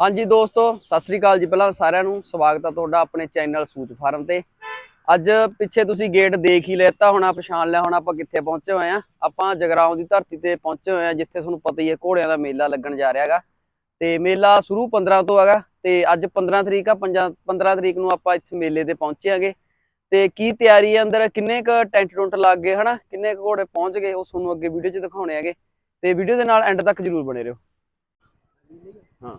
ਹਾਂਜੀ ਦੋਸਤੋ, ਸਤਿ ਸ੍ਰੀ ਅਕਾਲ ਜੀ ਪਹਿਲਾਂ ਸਾਰਿਆਂ ਨੂੰ। ਸਵਾਗਤ ਆ ਤੁਹਾਡਾ ਆਪਣੇ ਚੈਨਲ ਸੂਚ ਫਾਰਮ ਤੇ। ਅੱਜ ਪਿੱਛੇ ਤੁਸੀਂ ਗੇਟ ਦੇਖ ਹੀ ਲੈਤਾ ਹੋਣਾ ਪਛਾਣ ਲਿਆ, ਹੋਣਾ ਆਪਾਂ ਕਿੱਥੇ ਪਹੁੰਚੇ ਹੋਏ ਆ। ਆਪਾਂ ਜਗਰਾਉਂ ਦੀ ਧਰਤੀ ਤੇ ਪਹੁੰਚੇ ਹੋਏ ਆ, ਜਿੱਥੇ ਤੁਹਾਨੂੰ ਪਤਾ ਹੀ ਹੈ ਘੋੜਿਆਂ ਦਾ ਮੇਲਾ ਲੱਗਣ ਜਾ ਰਿਹਾ ਹੈਗਾ। ਤੇ ਮੇਲਾ ਸ਼ੁਰੂ 15 ਤੋਂ ਹੈਗਾ, ਤੇ ਅੱਜ 15 ਤਰੀਕ ਆ 15 ਤਰੀਕ ਨੂੰ ਆਪਾਂ ਇੱਥੇ ਮੇਲੇ ਤੇ ਪਹੁੰਚੇ ਆਂਗੇ ਤੇ ਕੀ ਤਿਆਰੀ ਹੈ ਅੰਦਰ, ਕਿੰਨੇ ਕ ਟੈਂਟ ਟੁੰਟ ਲੱਗ ਗਏ, ਹਨਾ? ਕਿੰਨੇ ਕੁ ਘੋੜੇ ਪਹੁੰਚ ਗਏ, ਉਹ ਤੁਹਾਨੂੰ ਅੱਗੇ ਵੀਡੀਓ 'ਚ ਦਿਖਾਉਣੇ ਹੈਗੇ। ਤੇ ਵੀਡੀਓ ਦੇ ਨਾਲ ਐਂਡ ਤੱਕ ਜਰੂਰ ਬਣੇ ਰਹੋ। ਹਾਂ।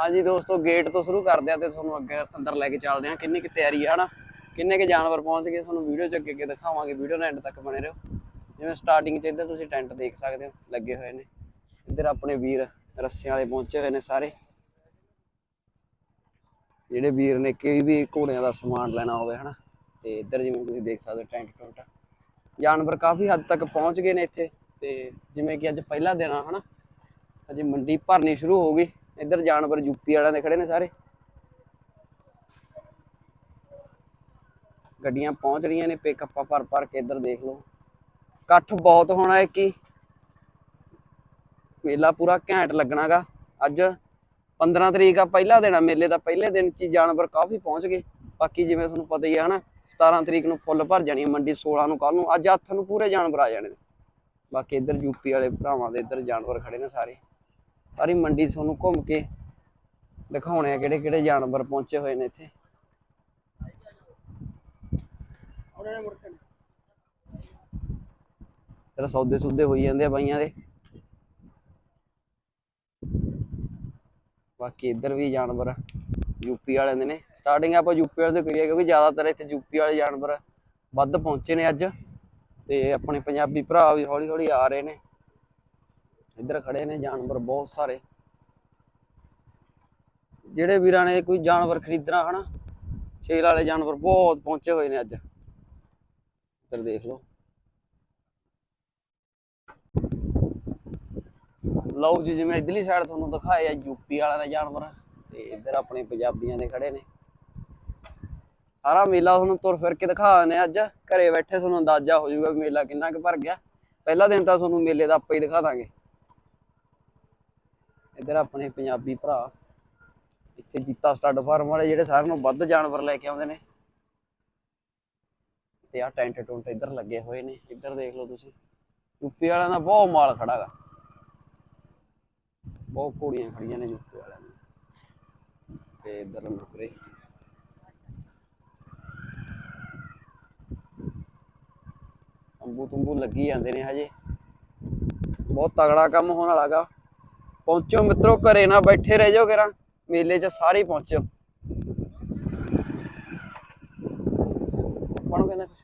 ਹਾਂਜੀ ਦੋਸਤੋ ਗੇਟ ਤੋਂ ਸ਼ੁਰੂ ਕਰਦੇ ਆ ਤੇ ਤੁਹਾਨੂੰ ਅੱਗੇ ਅੰਦਰ ਲੈ ਕੇ ਚੱਲਦੇ ਆ ਕਿੰਨੀ ਕੁ ਤਿਆਰੀ ਆ, ਹਨਾ? ਕਿੰਨੇ ਕੁ ਜਾਨਵਰ ਪਹੁੰਚ ਗਏ? ਤੁਹਾਨੂੰ ਵੀਡੀਓ 'ਚ ਅੱਗੇ ਅੱਗੇ ਦਿਖਾਵਾਂਗੇ। ਵੀਡੀਓ ਨਾਲ ਐਂਡ ਤੱਕ ਬਣੇ ਰਹੋ। ਜਿਵੇਂ ਸਟਾਰਟਿੰਗ 'ਚ ਇੱਧਰ ਤੁਸੀਂ ਟੈਂਟ ਦੇਖ ਸਕਦੇ ਹੋ, ਲੱਗੇ ਹੋਏ ਨੇ। ਇੱਧਰ ਆਪਣੇ ਵੀਰ ਰੱਸਿਆਂ ਵਾਲੇ ਪਹੁੰਚੇ ਹੋਏ ਨੇ ਸਾਰੇ। ਜਿਹੜੇ ਵੀਰ ਨੇ ਕੋਈ ਵੀ ਘੋੜਿਆਂ ਦਾ ਸਮਾਨ ਲੈਣਾ ਹੋਵੇ, ਹਨਾ? ਤੇ ਇੱਧਰ ਜਿਵੇਂ ਤੁਸੀਂ ਦੇਖ ਸਕਦੇ ਹੋ ਟੈਂਟ ਟੁੰਟ ਜਾਨਵਰ ਕਾਫੀ ਹੱਦ ਤੱਕ ਪਹੁੰਚ ਗਏ ਨੇ ਇੱਥੇ। ਤੇ ਜਿਵੇਂ ਕਿ ਅੱਜ ਪਹਿਲਾ ਦਿਨ ਆ, ਹਨਾ? ਅਜੇ ਮੰਡੀ ਭਰਨੀ ਸ਼ੁਰੂ ਹੋ ਗਈ। ਇੱਧਰ ਜਾਨਵਰ ਯੂਪੀ ਵਾਲਿਆਂ ਦੇ ਖੜੇ ਨੇ ਸਾਰੇ। ਗੱਡੀਆਂ ਪਹੁੰਚ ਰਹੀਆਂ ਨੇ ਪਿਕਅਪਾਂ ਭਰ ਭਰ ਕੇ ਇੱਧਰ ਦੇਖ ਲਓ। ਇਕੱਠ ਬਹੁਤ ਹੋਣਾ ਹੈ। ਕਿ ਮੇਲਾ ਪੂਰਾ ਘੈਂਟ ਲੱਗਣਾਗਾ। ਅੱਜ 15 ਤਰੀਕ ਆ, ਪਹਿਲਾ ਦਿਨ ਆ ਮੇਲੇ ਦਾ। ਪਹਿਲੇ ਦਿਨ 'ਚ ਹੀ ਜਾਨਵਰ ਕਾਫੀ ਪਹੁੰਚ ਗਏ। ਬਾਕੀ ਜਿਵੇਂ ਤੁਹਾਨੂੰ ਪਤਾ ਹੀ ਹੈ ਹਨਾ 17 ਤਰੀਕ ਨੂੰ ਫੁੱਲ ਭਰ ਜਾਣੀ ਮੰਡੀ 16 ਨੂੰ ਕੱਲ ਨੂੰ। ਅੱਜ ਹੱਥ ਨੂੰ ਪੂਰੇ ਜਾਨਵਰ ਆ ਜਾਣੇ ਨੇ। ਬਾਕੀ ਇੱਧਰ ਯੂਪੀ ਵਾਲੇ ਭਰਾਵਾਂ ਦੇ ਇੱਧਰ ਜਾਨਵਰ ਖੜੇ ਨੇ ਸਾਰੇ। ਸਾਰੀ ਮੰਡੀ ਤੁਹਾਨੂੰ ਘੁੰਮ ਕੇ ਦਿਖਾਉਣੇ ਆ ਕਿਹੜੇ ਕਿਹੜੇ ਜਾਨਵਰ ਪਹੁੰਚੇ ਹੋਏ ਨੇ ਇੱਥੇ। ਤੇਰਾ ਸੌਦੇ ਸੁੱਦੇ ਹੋਈ ਜਾਂਦੇ ਆ ਬਾਈਆਂ ਦੇ। ਬਾਕੀ ਇੱਧਰ ਵੀ ਜਾਨਵਰ ਯੂਪੀ ਵਾਲਿਆਂ ਦੇ ਨੇ। ਸਟਾਰਟਿੰਗ ਆਪਾਂ ਯੂਪੀ ਵਾਲੇ ਤੋਂ ਕਰੀਏ ਕਿਉਂਕਿ ਜ਼ਿਆਦਾਤਰ ਇੱਥੇ ਯੂਪੀ ਵਾਲੇ ਜਾਨਵਰ ਵੱਧ ਪਹੁੰਚੇ ਨੇ ਅੱਜ। ਤੇ ਆਪਣੇ ਪੰਜਾਬੀ ਭਰਾ ਵੀ ਹੌਲੀ ਹੌਲੀ ਆ ਰਹੇ ਨੇ। ਇੱਧਰ ਖੜੇ ਨੇ ਜਾਨਵਰ ਬਹੁਤ ਸਾਰੇ। ਜਿਹੜੇ ਵੀਰਾਂ ਨੇ ਕੋਈ ਜਾਨਵਰ ਖਰੀਦਣਾ ਹਨਾ, ਸੇਲ ਵਾਲੇ ਜਾਨਵਰ ਬਹੁਤ ਪਹੁੰਚੇ ਹੋਏ ਨੇ ਅੱਜ। ਇੱਧਰ ਦੇਖ ਲਓ। ਲਓ ਜੀ, ਜਿਵੇਂ ਇਧਰਲੀ ਸਾਈਡ ਤੁਹਾਨੂੰ ਦਿਖਾਇਆ ਯੂਪੀ ਵਾਲਿਆਂ ਦਾ ਜਾਨਵਰ। ਤੇ ਇੱਧਰ ਆਪਣੇ ਪੰਜਾਬੀਆਂ ਦੇ ਖੜੇ ਨੇ। ਸਾਰਾ ਮੇਲਾ ਤੁਹਾਨੂੰ ਤੁਰ ਫਿਰ ਕੇ ਦਿਖਾ ਦਿੰਦੇ ਅੱਜ। ਘਰੇ ਬੈਠੇ ਤੁਹਾਨੂੰ ਅੰਦਾਜ਼ਾ ਹੋ ਜਾਊਗਾ ਵੀ ਮੇਲਾ ਕਿੰਨਾ ਕੁ ਭਰ ਗਿਆ। ਪਹਿਲਾ ਦਿਨ ਤਾਂ ਤੁਹਾਨੂੰ ਮੇਲੇ ਦਾ ਆਪਾਂ ਹੀ ਦਿਖਾ ਦਾਂਗੇ। ਇੱਧਰ ਆਪਣੇ ਪੰਜਾਬੀ ਭਰਾ। ਇੱਥੇ ਜੀਤਾ ਸਟੱਡ ਫਾਰਮ ਵਾਲੇ ਜਿਹੜੇ ਸਾਰਿਆਂ ਨੂੰ ਵੱਧ ਜਾਨਵਰ ਲੈ ਕੇ ਆਉਂਦੇ ਨੇ। ਤੇ ਆ ਟੈਂਟ ਟੁੰਟ ਇੱਧਰ ਲੱਗੇ ਹੋਏ ਨੇ। ਇੱਧਰ ਦੇਖ ਲਓ ਤੁਸੀਂ। ਯੂਪੀ ਵਾਲਿਆਂ ਦਾ ਬਹੁਤ ਮਾਲ ਖੜਾਗਾ ਬਹੁਤ ਘੋੜੀਆਂ ਖੜੀਆਂ ਨੇ ਯੂਪੀ ਵਾਲਿਆਂ ਦੀਆਂ। ਤੇ ਇੱਧਰ ਨੁਕਰੇ ਤੰਬੂ ਤੁੰਬੂ ਲੱਗੀ ਜਾਂਦੇ ਨੇ ਹਜੇ। ਬਹੁਤ ਤਗੜਾ ਕੰਮ ਹੋਣ ਵਾਲਾਗਾ ਪਹੁੰਚੋ ਮਿੱਤਰੋ, ਘਰੇ ਨਾ ਬੈਠੇ ਰਹਿ ਜਾਓ ਕਿਰਾ ਮੇਲੇ 'ਚ ਸਾਰੇ ਹੀ ਪਹੁੰਚੋ ਆਪਾਂ ਨੂੰ ਕਹਿੰਦਾ ਕੁਛ?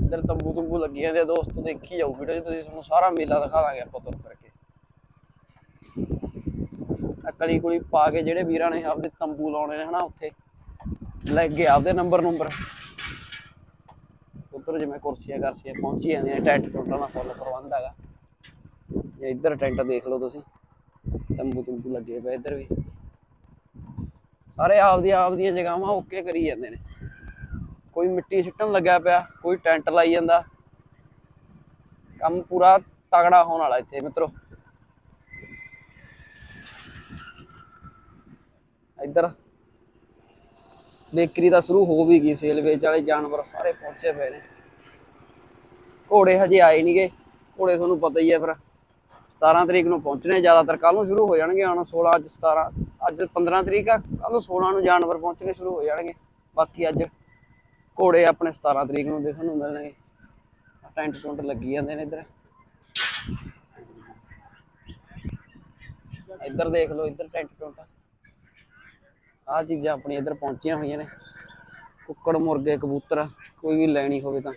ਇੱਧਰ ਤੰਬੂ ਤੁੰਬੂ ਲੱਗੀ ਜਾਂਦੇ ਆ ਦੋਸਤੋ ਦੇਖੀ ਜਾਓ ਵੀਡੀਓ 'ਚ, ਤੁਸੀਂ ਤੁਹਾਨੂੰ ਸਾਰਾ ਮੇਲਾ ਦਿਖਾ ਦਾਂਗੇ ਆਪਾਂ ਤੁਰ ਕਰਕੇ। ਕੇ ਕਲੀ ਕੁਲੀ ਪਾ ਕੇ ਜਿਹੜੇ ਵੀਰਾਂ ਨੇ ਆਪਦੇ ਤੰਬੂ ਲਾਉਣੇ ਨੇ ਹਨਾ ਉੱਥੇ, ਲੈ ਗਏ ਆਪਦੇ ਨੰਬਰ ਨੰਬਰ। ਉੱਧਰ ਜਿਵੇਂ ਕੁਰਸੀਆਂ ਕਰਸੀਆਂ ਪਹੁੰਚੀ ਜਾਂਦੀਆਂ ਟੈਂਟ ਟੁੱਟਾਂ ਦਾ ਫੁੱਲ ਪ੍ਰਬੰਧ ਹੈਗਾ। ਇਹ ਇੱਧਰ ਟੈਂਟ ਦੇਖ ਲਓ ਤੁਸੀਂ, ਤੰਬੂ ਤੁੰਬੂ ਲੱਗੇ ਪਏ ਇੱਧਰ ਵੀ। ਸਾਰੇ ਆਪਦੀਆਂ ਆਪਦੀਆਂ ਜਗ੍ਹਾਵਾਂ ਓਕੇ ਕਰੀ ਜਾਂਦੇ ਨੇ। ਕੋਈ ਮਿੱਟੀ ਸਿੱਟਣ ਲੱਗਿਆ ਪਿਆ, ਕੋਈ ਟੈਂਟ ਲਾਈ ਜਾਂਦਾ। ਕੰਮ ਪੂਰਾ ਤਗੜਾ ਹੋਣ ਵਾਲਾ ਇੱਥੇ, ਮਿੱਤਰੋ। ਇੱਧਰ ਬੇਕਰੀ ਤਾਂ ਸ਼ੁਰੂ ਹੋ ਵੀ ਗਈ ਸੇਲ ਵੇਚ ਵਾਲੇ ਜਾਨਵਰ ਸਾਰੇ ਪਹੁੰਚੇ ਪਏ ਨੇ। ਘੋੜੇ ਹਜੇ ਆਏ ਨਹੀਂਗੇ ਘੋੜੇ ਤੁਹਾਨੂੰ ਪਤਾ ਹੀ ਹੈ ਫਿਰ। 17 ਤਰੀਕ ਨੂੰ ਪਹੁੰਚਣੇ, ਜ਼ਿਆਦਾਤਰ ਕੱਲ ਨੂੰ ਸ਼ੁਰੂ ਹੋ ਜਾਣਗੇ। ਹੁਣ 16 ਅੱਜ 17 ਅੱਜ 15 ਤਰੀਕ ਆ। ਕੱਲ ਨੂੰ 16 ਨੂੰ ਜਾਨਵਰ ਪਹੁੰਚਣੇ ਸ਼ੁਰੂ ਹੋ ਜਾਣਗੇ। ਬਾਕੀ ਅੱਜ ਘੋੜੇ ਆਪਣੇ 17 ਤਰੀਕ ਨੂੰ ਦੇਖਣ ਨੂੰ ਮਿਲਣਗੇ। ਟੈਂਟ ਟੁੰਟ ਲੱਗੀ ਜਾਂਦੇ ਨੇ ਇੱਧਰ। ਇੱਧਰ ਦੇਖ ਲਓ, ਇੱਧਰ ਟੈਂਟ ਟੁੰਟ ਆਹ ਚੀਜ਼ਾਂ ਆਪਣੀ ਇੱਧਰ ਪਹੁੰਚੀਆਂ ਹੋਈਆਂ ਨੇ। ਕੁੱਕੜ, ਮੁਰਗੇ, ਕਬੂਤਰ, ਕੋਈ ਵੀ ਲੈਣੀ ਹੋਵੇ ਤਾਂ।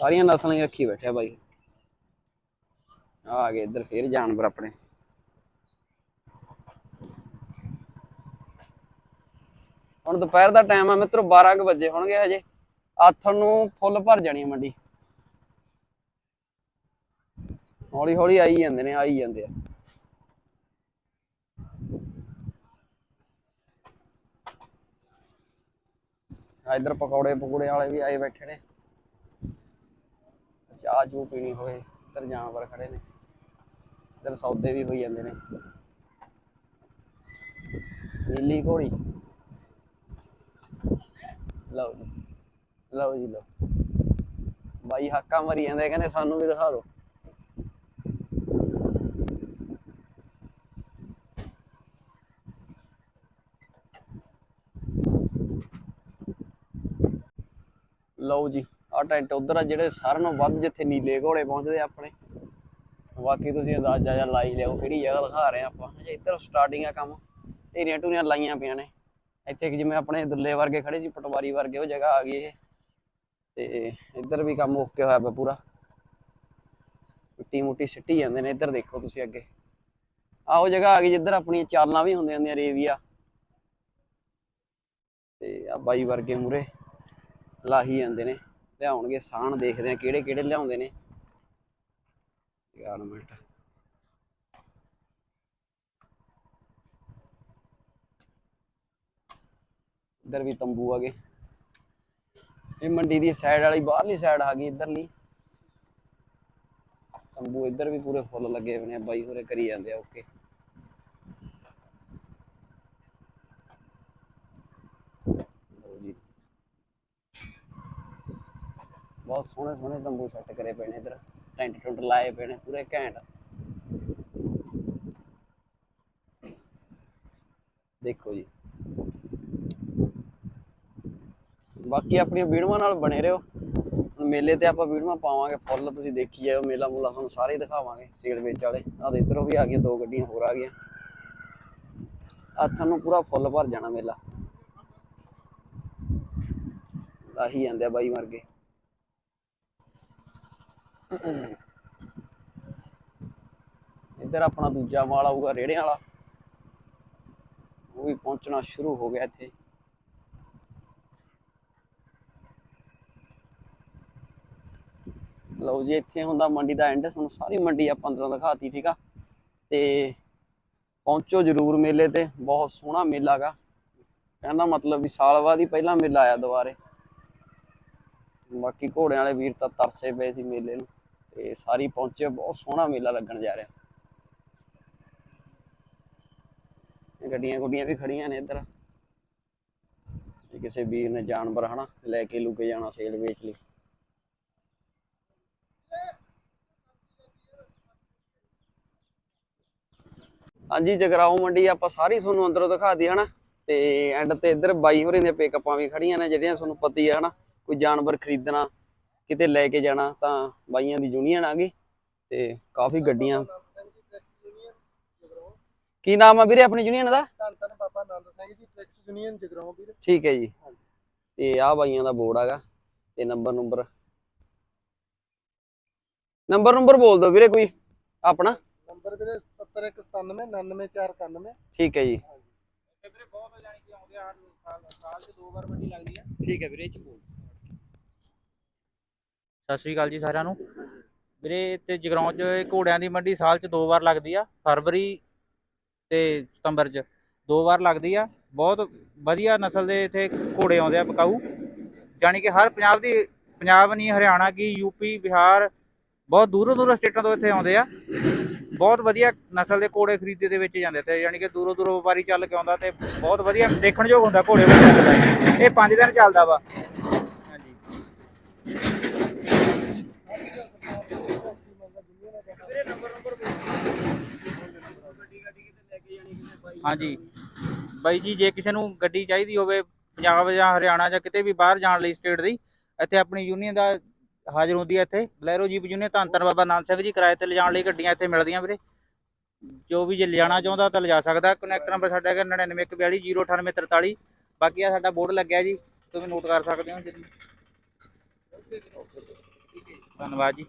ਸਾਰੀਆਂ ਨਸਲਾਂ ਹੀ ਰੱਖੀ ਬੈਠਿਆ ਬਾਈ। ਆ ਗਏ ਇੱਧਰ ਫੇਰ ਜਾਨਵਰ ਆਪਣੇ। ਹੁਣ ਦੁਪਹਿਰ ਦਾ ਟਾਈਮ ਆ ਮਿੱਤਰੋ 12 ਕੁ ਵਜੇ ਹੋਣਗੇ ਹਜੇ। ਆਥਣ ਨੂੰ ਫੁੱਲ ਭਰ ਜਾਣੀ ਆ ਮੰਡੀ। ਹੌਲੀ ਹੌਲੀ ਆਈ ਜਾਂਦੇ ਨੇ, ਆਈ ਜਾਂਦੇ ਆ। ਇੱਧਰ ਪਕੌੜੇ ਪਕੌੜੇ ਵਾਲੇ ਵੀ ਆਏ ਬੈਠੇ ਨੇ। ਚਾਹ ਚੂ ਪੀਣੀ ਹੋਏ ਇੱਧਰ ਜਾਨਵਰ ਖੜੇ ਨੇ। ਇਧਰ ਸੌਦੇ ਵੀ ਹੋਈ ਜਾਂਦੇ ਨੇ। ਨੀਲੀ ਘੋੜੀ। ਲਓ ਜੀ। ਲਓ ਜੀ, ਲਓ। ਬਾਈ ਹਾਕਾਂ ਮਰੀ ਜਾਂਦੇ ਕਹਿੰਦੇ ਸਾਨੂੰ ਵੀ ਦਿਖਾ ਦਿਓ। ਲਓ ਜੀ ਆ ਟੈਂਟ ਉਧਰ ਆ, ਜਿਹੜੇ ਸਾਰਿਆਂ ਨਾਲੋਂ ਵੱਧ ਜਿੱਥੇ ਨੀਲੇ ਘੋੜੇ ਪਹੁੰਚਦੇ ਆ ਆਪਣੇ। ਬਾਕੀ ਤੁਸੀਂ ਅੰਦਾਜ਼ਾ ਜਿਹਾ ਲਾਈ ਲਿਓ ਕਿਹੜੀ ਜਗ੍ਹਾ ਦਿਖਾ ਰਹੇ ਆ ਆਪਾਂ। ਹਜੇ ਇੱਧਰ ਸਟਾਰਟਿੰਗ ਆ ਕੰਮ, ਢੇਰੀਆਂ ਟੂਰੀਆਂ ਲਾਈਆਂ ਪਈਆਂ ਨੇ। ਇੱਥੇ ਜਿਵੇਂ ਆਪਣੇ ਦੁੱਲੇ ਵਰਗੇ ਖੜੇ ਸੀ, ਪਟਵਾਰੀ ਵਰਗੇ, ਉਹ ਜਗ੍ਹਾ ਆ ਗਈ ਇਹ। ਤੇ ਇੱਧਰ ਵੀ ਕੰਮ ਓਕੇ ਹੋਇਆ ਪਿਆ ਪੂਰਾ। ਮਿੱਟੀ ਮੁੱਟੀ ਸਿੱਟੀ ਜਾਂਦੇ ਨੇ, ਇੱਧਰ ਦੇਖੋ ਤੁਸੀਂ ਅੱਗੇ। ਆਹ ਉਹ ਜਗ੍ਹਾ ਆ ਗਈ ਜਿੱਧਰ ਆਪਣੀਆਂ ਚਾਲਾਂ ਵੀ ਹੁੰਦੀਆਂ ਹੁੰਦੀਆਂ ਰੇਵੀਆ। ਤੇ ਆ ਬਾਈ ਵਰਗੇ ਮੂਰੇ ਲਾਹੀ ਜਾਂਦੇ ਨੇ, ਲਿਆਉਣਗੇ ਸਾਣ ਦੇਖਦੇ ਆ ਕਿਹੜੇ ਕਿਹੜੇ ਲਿਆਉਂਦੇ ਨੇ। ਯਾਰ ਇੱਧਰ ਵੀ ਤੰਬੂ ਆ ਗਏ। ਇਹ ਮੰਡੀ ਦੀ ਸਾਈਡ ਵਾਲੀ, ਬਾਹਰਲੀ ਸਾਈਡ ਆ ਗਈ, ਇੱਧਰਲੀ। ਤੰਬੂ ਇੱਧਰ ਵੀ ਪੂਰੇ ਫੁੱਲ ਲੱਗੇ ਹੋਏ ਨੇ, ਬਾਈ ਹੋਰੇ ਕਰੀ ਜਾਂਦੇ ਆ, ਓਕੇ ਲਓ ਜੀ ਬਹੁਤ ਸੋਹਣੇ ਸੋਹਣੇ ਤੰਬੂ ਸੈੱਟ ਕਰੇ ਪਏ ਨੇ ਇੱਧਰ। ਟੈਂਟ ਟੁੰਟ ਲਾਏ ਪਏ ਨੇ ਪੂਰੇ ਘੈਂਟ। ਦੇਖੋ ਜੀ। ਬਾਕੀ ਆਪਣੀਆਂ ਵੀਡੀਓਆਂ ਨਾਲ ਬਣੇ ਰਹੋ। ਹੁਣ ਮੇਲੇ ਤੇ ਆਪਾਂ ਵੀਡੀਓਆਂ ਪਾਵਾਂਗੇ, ਫੁੱਲ ਤੁਸੀਂ ਦੇਖੀ ਜਾਓ ਮੇਲਾ ਮੂਲਾ ਤੁਹਾਨੂੰ ਸਾਰੇ ਦਿਖਾਵਾਂਗੇ, ਸੇਲ ਵਿੱਚ ਵਾਲੇ। ਆਹ ਦੇ ਇੱਧਰੋਂ ਵੀ ਆ ਗਈਆਂ, ਦੋ ਗੱਡੀਆਂ, ਹੋਰ ਆ ਗਈਆਂ। ਆ ਤੁਹਾਨੂੰ ਪੂਰਾ ਫੁੱਲ ਭਰ ਜਾਣਾ ਮੇਲਾ। ਆਹੀ ਜਾਂਦੇ ਆ ਬਾਈ ਗਏ ਇੱਧਰ ਆਪਣਾ ਦੂਜਾ ਮਾਲ ਆਊਗਾ ਰੇੜਿਆਂ ਵਾਲਾ। ਉਹ ਵੀ ਪਹੁੰਚਣਾ ਸ਼ੁਰੂ ਹੋ ਗਿਆ ਇੱਥੇ। ਲਓ ਜੀ, ਇੱਥੇ ਹੁੰਦਾ ਮੰਡੀ ਦਾ ਐਂਡ ਤੁਹਾਨੂੰ ਸਾਰੀ ਮੰਡੀ ਆਪਾਂ ਅੰਦਰੋਂ ਦਿਖਾਤੀ, ਠੀਕ ਆ? ਤੇ ਪਹੁੰਚੋ ਜਰੂਰ ਮੇਲੇ ਤੇ। ਬਹੁਤ ਸੋਹਣਾ ਮੇਲਾ ਗਾ। ਕਹਿੰਦਾ ਮਤਲਬ ਵੀ ਸਾਲ ਬਾਅਦ ਹੀ ਪਹਿਲਾ ਮੇਲਾ ਆਇਆ ਦੁਬਾਰੇ। ਬਾਕੀ ਘੋੜਿਆਂ ਵਾਲੇ ਵੀਰ ਤਾਂ ਤਰਸੇ ਪਏ ਸੀ ਮੇਲੇ ਨੂੰ। ਤੇ ਸਾਰੀ ਪਹੁੰਚੇ, ਬਹੁਤ ਸੋਹਣਾ ਮੇਲਾ ਲੱਗਣ ਜਾ ਰਿਹਾ। ਗੱਡੀਆਂ ਗੁੱਡੀਆਂ ਵੀ ਖੜੀਆਂ ਨੇ ਇੱਧਰ। ਜੇ ਕਿਸੇ ਵੀਰ ਨੇ ਜਾਨਵਰ ਹਨਾ, ਲੈ ਕੇ ਲੁਕੇ ਜਾਣਾ ਸੇਲ ਵੇਚ ਲਈ। ਹਾਂਜੀ ਜਗਰਾਓ ਮੰਡੀ ਆਪਾਂ ਸਾਰੀ ਤੁਹਾਨੂੰ ਅੰਦਰੋਂ ਦਿਖਾ ਦਿਖਾਤੀ ਹਨਾ। ਤੇ ਐਂਡ ਤੇ ਇੱਧਰ ਬਾਈ ਹੋਰਾਂ ਦੀਆਂ ਪਿਕਅਪਾਂ ਵੀ ਖੜੀਆਂ ਨੇ, ਜਿਹੜੀਆਂ ਤੁਹਾਨੂੰ ਪਤੀ ਹੈ ਹਨਾ, ਕੋਈ ਜਾਨਵਰ ਖਰੀਦਣਾ ਕਿਤੇ ਲੈ ਕੇ ਜਾਣਾ ਤਾਂ ਬਾਈਆਂ ਦੀ ਯੂਨੀਅਨ ਆ ਗਈ ਤੇ ਕਾਫੀ ਗੱਡੀਆਂ। ਕੀ ਨਾਮ ਆ ਵੀਰੇ ਆਪਣੀ ਯੂਨੀਅਨ ਦਾ? ਧੰਨ ਧੰਨ ਬਾਬਾ ਆਨੰਦ ਸਿੰਘ ਜੀ ਟ੍ਰਿਕਸ ਯੂਨੀਅਨ ਜਗਰਾਉਂ ਵੀਰ। ਠੀਕ ਹੈ ਜੀ। ਤੇ ਆਹ ਬਾਈਆਂ ਦਾ ਬੋਰਡ ਹੈਗਾ ਤੇ ਨੰਬਰ ਨੰਬਰ। ਨੰਬਰ ਨੰਬਰ ਬੋਲ ਦਿਓ ਵੀਰੇ ਕੋਈ ਆਪਣਾ। ਨੰਬਰ ਵੀਰੇ 7197 99491 ਠੀਕ ਹੈ ਜੀ। ਵੀਰੇ ਬਹੁਤ ਜਾਣੀ ਕਿ ਆਉਂਦੇ ਆ ਸਾਲ ਸਾਲ ਚ ਦੋ ਵਾਰ ਮੰਡੀ ਲੱਗਦੀ ਆ। ਠੀਕ ਹੈ ਵੀਰੇ ਇਹ ਚ ਬੋਲ ਸਤਿ ਸ਼੍ਰੀ ਅਕਾਲ ਜੀ ਸਾਰਿਆਂ ਨੂੰ। ਵੀਰੇ ਤੇ ਜਗਰਾਉਂ 'ਚ ਘੋੜਿਆਂ ਦੀ ਮੰਡੀ ਸਾਲ 'ਚ ਦੋ ਵਾਰ ਲੱਗਦੀ ਆ, ਫਰਵਰੀ ਤੇ ਸਤੰਬਰ 'ਚ ਦੋ ਵਾਰ ਲੱਗਦੀ ਆ। ਬਹੁਤ ਵਧੀਆ ਨਸਲ ਦੇ ਇੱਥੇ ਘੋੜੇ ਆਉਂਦੇ ਆ ਪਕਾਊ। ਜਾਣੀ ਕਿ ਹਰ ਪੰਜਾਬ ਦੀ, ਪੰਜਾਬ ਨਹੀਂ, ਹਰਿਆਣਾ ਕੀ ਯੂਪੀ ਬਿਹਾਰ, ਬਹੁਤ ਦੂਰੋਂ ਦੂਰੋਂ ਸਟੇਟਾਂ ਤੋਂ ਇੱਥੇ ਆਉਂਦੇ ਆ। ਬਹੁਤ ਵਧੀਆ ਨਸਲ ਦੇ ਘੋੜੇ ਖਰੀਦੇ ਦੇ ਵਿੱਚ ਜਾਂਦੇ ਤੇ ਯਾਨੀ ਕਿ ਦੂਰੋਂ ਦੂਰੋਂ ਵਪਾਰੀ ਚੱਲ ਕੇ ਆਉਂਦਾ ਤੇ ਬਹੁਤ ਵਧੀਆ ਦੇਖਣਯੋਗ ਹੁੰਦਾ ਘੋੜੇ ਵਿੱਚ ਇਹ 5 ਦਿਨ ਚੱਲਦਾ ਵਾ। ਹਾਂਜੀ। ਹਾਂਜੀ। ਬਾਈ ਜੀ, ਜੇ ਕਿਸੇ ਨੂੰ ਗੱਡੀ ਚਾਹੀਦੀ ਹੋਵੇ ਪੰਜਾਬ ਜਾਂ ਹਰਿਆਣਾ ਜਾਂ ਕਿਤੇ ਵੀ ਬਾਹਰ ਜਾਣ ਲਈ ਸਟੇਟ ਦੀ, ਇੱਥੇ ਆਪਣੀ ਯੂਨੀਅਨ ਦਾ ਹਾਜ਼ਰ ਹੁੰਦੀ ਹੈ ਇੱਥੇ। ਬਲੈਰੋ ਜੀਪ ਯੂਨੀਅਨ, ਧੰਨ ਧੰਨ ਬਾਬਾ ਨਾਨਕ ਸਾਹਿਬ ਜੀ, ਕਿਰਾਏ ਤੇ ਲਿਜਾਣ ਲਈ ਗੱਡੀਆਂ ਇੱਥੇ ਮਿਲਦੀਆਂ ਵੀਰੇ। ਜੋ ਵੀ ਜੇ ਲਿਜਾਣਾ ਚਾਹੁੰਦਾ ਤਾਂ ਲਿਜਾ ਸਕਦਾ। ਕਨੈਕਟ ਨੰਬਰ ਸਾਡਾ ਹੈਗਾ 9914209843 ਬਾਕੀ ਆ ਸਾਡਾ ਬੋਰਡ ਲੱਗਿਆ ਜੀ, ਤੁਸੀਂ ਨੋਟ ਕਰ ਸਕਦੇ ਹੋ। ਜੀ ਧੰਨਵਾਦ ਜੀ।